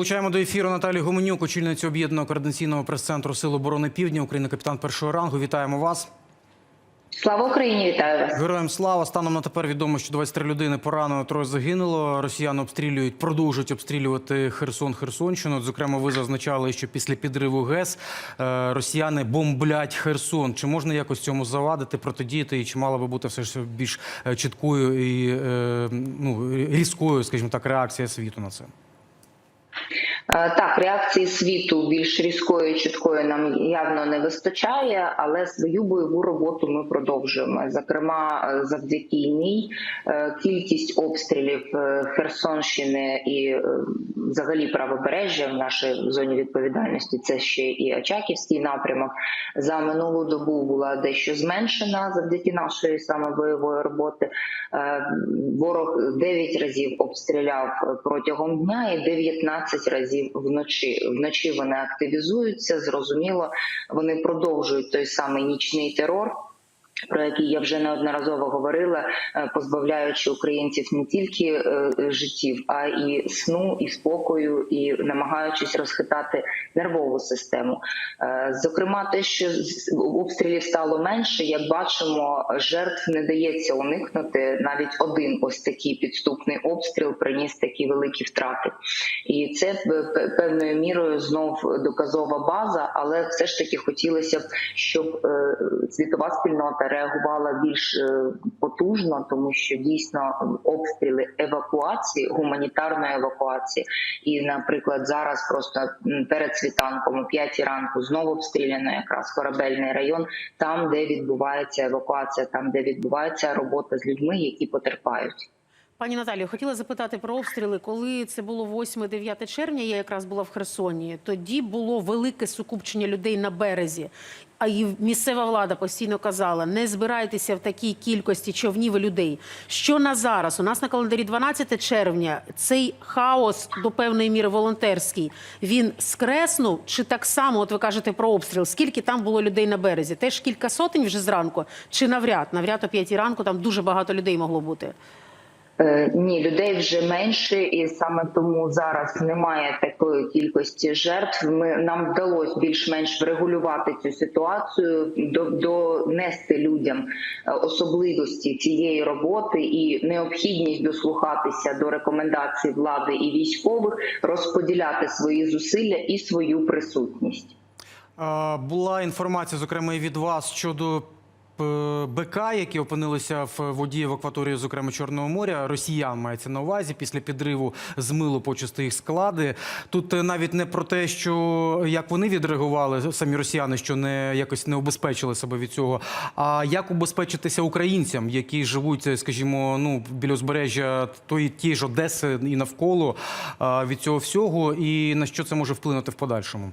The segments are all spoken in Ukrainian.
долучаємо до ефіру Наталію Гуменюк, очільницю об'єднаного координаційного прес-центру Сил оборони Півдня, Україна, капітан першого рангу. Вітаємо вас. Слава Україні, вітаю вас. Героям слава. Станом на тепер відомо, що 23 людини поранено, троє загинуло. Росіяни обстрілюють, продовжують обстрілювати Херсон, Херсонщину. Зокрема, ви зазначали, що після підриву ГЕС е, росіяни бомблять Херсон. Чи можна якось цьому завадити, протидіяти, і чи мала би бути все ж більш е, чіткою і е, ну, різкою, скажімо так, реакція світу на це? Е, Так, реакції світу більш різкої, чіткої нам явно не вистачає, але свою бойову роботу ми продовжуємо. Зокрема, е, завдяки ній е, кількість обстрілів Херсонщини і взагалі правобережжя в нашій зоні відповідальності. Це ще і Очаківський напрямок. За минулу добу була дещо зменшена завдяки нашої саме бойової роботи. Ворог 9 разів обстріляв протягом дня і 19 разів вночі. Вночі вони активізуються. Зрозуміло, вони продовжують той самий нічний терор. Про який я вже неодноразово говорила, е, позбавляючи українців не тільки е, життів, а і сну, і спокою, і намагаючись розхитати нервову систему. Е, Зокрема, те, що обстрілів стало менше, як бачимо, жертв не дається уникнути. Навіть один ось такий підступний обстріл приніс такі великі втрати, і це певною мірою знов доказова база, але все ж таки хотілося б, щоб світова спільнота реагувала більш е, потужно, тому що дійсно обстріли евакуації, гуманітарної евакуації, і, наприклад, зараз просто перед світанком о 5 ранку знову обстріляно якраз корабельний район, там де відбувається евакуація, там де відбувається робота з людьми, які потерпають. Пані Наталію, хотіла запитати про обстріли. Коли це було 8-9 червня, я якраз була в Херсоні. Тоді було велике сукупчення людей на березі. А і місцева влада постійно казала: не збирайтеся в такій кількості човнів і людей. Що на зараз? У нас на календарі 12 червня цей хаос до певної міри волонтерський. Він скреснув чи так само? От ви кажете про обстріл? Скільки там було людей на березі? Теж кілька сотень вже зранку? Чи навряд? Навряд о 5 ранку там дуже багато людей могло бути. Е, Ні, людей вже менше, і саме тому зараз немає такої кількості жертв. Ми нам вдалося більш-менш врегулювати цю ситуацію, до, донести людям е, особливості цієї роботи і необхідність дослухатися до рекомендацій влади і військових, розподіляти свої зусилля і свою присутність. Була інформація, зокрема, і від вас щодо БК, які опинилися в воді в акваторії, зокрема Чорного моря. Росіян мається на увазі після підриву змило почасти їх склади. Тут е, навіть не про те, що як вони відреагували, самі росіяни, що не якось не убезпечили себе від цього. А як убезпечитися українцям, які живуть, е, скажімо, ну біля узбережжя тої ті ж Одеси і навколо е, від цього всього, і на що це може вплинути в подальшому?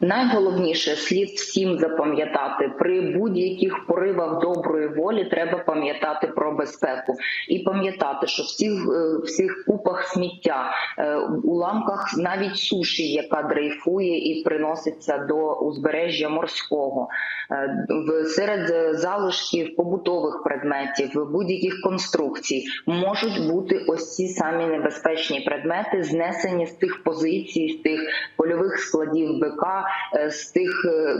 Найголовніше слід всім запам'ятати. При будь-яких поривах доброї волі треба пам'ятати про безпеку і пам'ятати, що всіх е, всіх купах сміття, е, уламках навіть суші, яка дрейфує і приноситься до узбережжя морського, е, серед залишків побутових предметів, будь-яких конструкцій можуть бути ось ці самі небезпечні предмети, знесені з тих позицій, з тих польових складів БК, е, з тих е,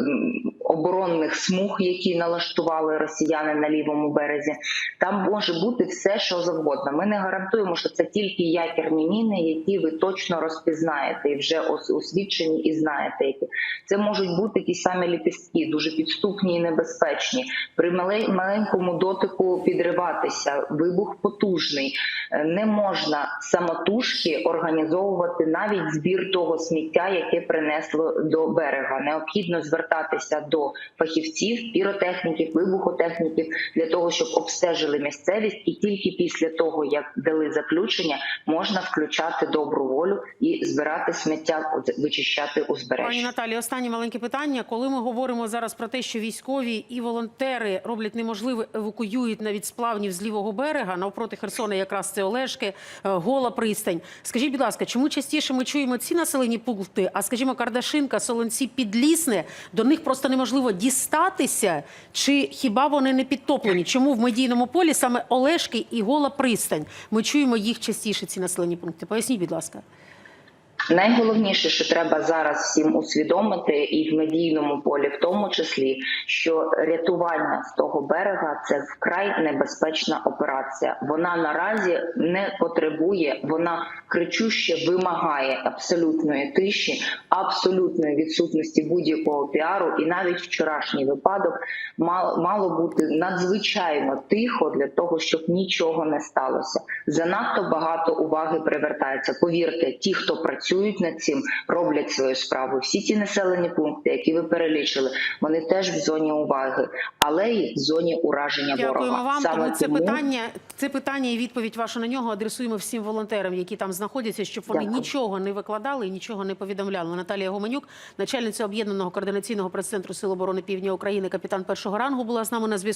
оборонних смуг, які налаштували росіяни на лівому березі. Там може бути все, що завгодно. Ми не гарантуємо, що це тільки якерні міни, які ви точно розпізнаєте і вже ос- освічені і знаєте, які це можуть бути ті самі ліпістки, дуже підступні і небезпечні. При мале- маленькому дотику підриватися, вибух потужний. Е, Не можна самотужки організовувати навіть збір того сміття, яке принесло до берега. Необхідно звертатися до фахівців, піротехніків, вибухотехніків для того, щоб обстежили місцевість, і тільки після того, як дали заключення, можна включати добру волю і збирати сміття, вичищати Пані узбережжя. Наталі, останнє маленьке питання. Коли ми говоримо зараз про те, що військові і волонтери роблять неможливе, евакуюють навіть сплавнів з лівого берега, навпроти Херсона, якраз це Олешки, е, Гола пристань. Скажіть, будь ласка, чому частіше ми чуємо ці населені пункти, а скажімо, Кардашинка, Солонці, Підлісне, до них просто неможливо дістатися? Чи хіба вони не підтоплені? Чому в медійному полі саме Олешки і Гола пристань? Ми чуємо їх частіше, ці населені пункти? Поясніть, будь ласка. Найголовніше, що треба зараз всім усвідомити, і в медійному полі, в тому числі, що рятування з того берега це вкрай небезпечна операція. Вона наразі не потребує, вона кричуще вимагає абсолютної тиші, абсолютної відсутності будь-якого піару. І навіть вчорашній випадок мало, бути надзвичайно тихо для того, щоб нічого не сталося. Занадто багато уваги привертається. Повірте, ті, хто працюють над цим, роблять свою справу. Всі ті населені пункти, які ви перелічили, вони теж в зоні уваги, але й в зоні ураження Дякуємо ворога. вам. Саме Тому це тому питання, це питання і відповідь ваша на нього адресуємо всім волонтерам, які там знаходяться, щоб вони Дякую. нічого не викладали і нічого не повідомляли. Наталія Гоманюк, начальниця об'єднаного координаційного прес-центру Сил оборони Півдня України, капітан першого рангу, була з нами на зв'язку.